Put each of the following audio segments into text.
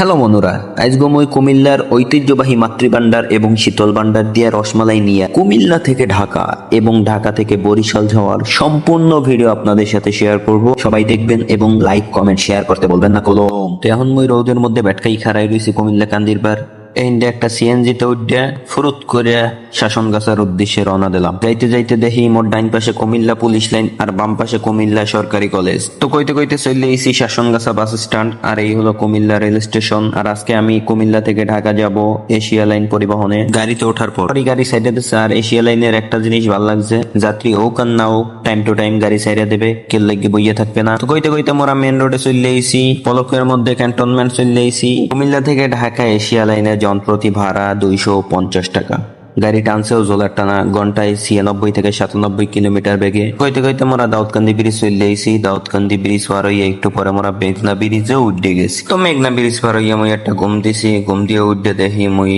Hello মনুরা আজগো মই কুমিল্লার ঐতিহ্যবাহী মাতৃভাণ্ডার এবং শীতল ভান্ডার দিয়া রসমালাই নিয়ে কুমিল্লা থেকে ঢাকা এবং ঢাকা থেকে বরিশাল যাওয়ার সম্পূর্ণ ভিডিও আপনাদের সাথে শেয়ার করব। সবাই দেখবেন এবং লাইক কমেন্ট শেয়ার করতে বলবেন না কলম। তো এখন মই রোদের মধ্যে ব্যাটকাই খারাই রয়েছে কুমিল্লা কান্দিরবার। এইটা একটা সিএনজি তে উঠে ফুরুত করে শাসন গাছার উদ্দেশ্যে রওনা দিলাম। যাইতে যাইতে দেখি মোট ডাইন পাশে কুমিল্লা পুলিশ লাইন আর বাম পাশে কুমিল্লা সরকারি কলেজ। তো কইতে কইতে চলে এসি শাসন গাছা বাস স্ট্যান্ড আর এই হলো কুমিল্লা রেল স্টেশন। আর আজকে আমি কুমিল্লা থেকে ঢাকা যাব এশিয়া লাইন পরিবহনে। গাড়িতে ওঠার পর। গাড়ি সাইডে দিচ্ছে আর এশিয়া লাইনের একটা জিনিস ভালো লাগছে যাত্রী হোক আর না হোক টাইম টু টাইম গাড়ি সাইডে দেবে কেল লাগি বইয়ে থাকবে না। তো কইতে কইতে মোরা মেন রোডে চলে এসি পলকের মধ্যে ক্যান্টনমেন্ট চলে এসি কুমিল্লা থেকে ঢাকা এশিয়া লাইনের যন্ত্রতি ভাড়া দুইশো পঞ্চাশ টাকা। গাড়ি টানছেও জোলার টানা ঘন্টায় ছিয়ানব্বই থেকে সাতানব্বই কিলোমিটার বেগে। কইতে কইতে মোরা দাউদকান্দি ব্রিজ চলে এসি দাউদকান্দি ব্রিজ পার হইয়া একটু পরে মোরা মেঘনা ব্রিজে উঠে গেছি। তো মেঘনা ব্রিজ পার হইয়া মুই একটা ঘুম দিছি। ঘুম দিয়ে উঠে দেখি মুই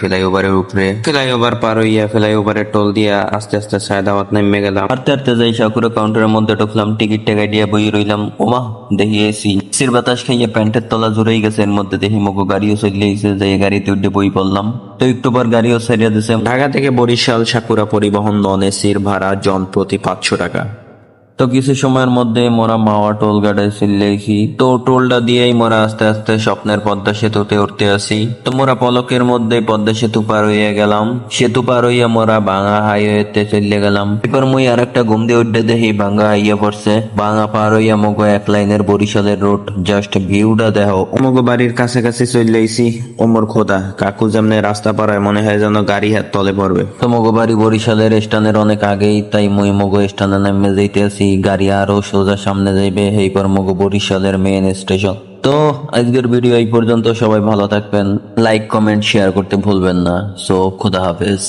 ফ্লাই ওভারের উপরে। ফ্লাই ওভার পার হইয়া ফ্লাই ওভারের টোল দিয়া আস্তে আস্তে সায়দাবাদ নেমে গেলাম। হাঁটতে হাঁটতে যাই সাকুরা কাউন্টারের মধ্যে ঢুকলাম। টিকিট টাকা দিয়ে বই রইলাম। ওমা, দেখি এসি সির বাতাস খাইয়া প্যান্টের তলা জুড়েই গেছে। এর মধ্যে দেখি মগো গাড়িও চলে এসে যে গাড়িতে উঠে বই পড়লাম। তো গাড়িও সারিয়া দিছে ঢাকা থেকে বরিশাল সাকুরা পরিবহন নন এসির ভাড়া জন প্রতি পাঁচশো টাকা। তো কিছু সময়ের মধ্যে মোরা মাওয়া টোল গাড়ে চিল্লেছি তো টোলটা দিয়েই মোরা আস্তে আস্তে স্বপ্নের পদ্মা সেতুতে উঠতে আসি। তো মোরা পলকের মধ্যে পদ্মা সেতু পার হইয়া গেলাম। সেতু পার হইয়া মোরা বাঙা হাইওয়েতে চলে গেলাম। এবার মুই আর একটা ঘুম দিয়ে উঠতে দেখি বাঙ্গা হাইয়া পড়ছে। বাঙা পার হইয়া মগো এক লাইনের বরিশালের রোড, জাস্ট ভিউটা দেখো। অমগো বাড়ির কাছাকাছি চলে আইছি। ওমর খোদা, কাকু যেমনে রাস্তা পাড়ায় মনে হয় যেন গাড়ি হাত তলে পড়বে। তো মগো বাড়ি বরিশালের স্টানের অনেক আগেই, তাই মুই মগো স্টানে নেমে যাইতে আছি গাড়ি আরও সোজা সামনে যাইবে, এই কর্মগ বরিশালের মেন স্টেশন তো, আজকের ভিডিও এই পর্যন্ত। সবাই ভালো থাকবেন। লাইক কমেন্ট শেয়ার করতে ভুলবেন না। সো খুদা হাফেজ।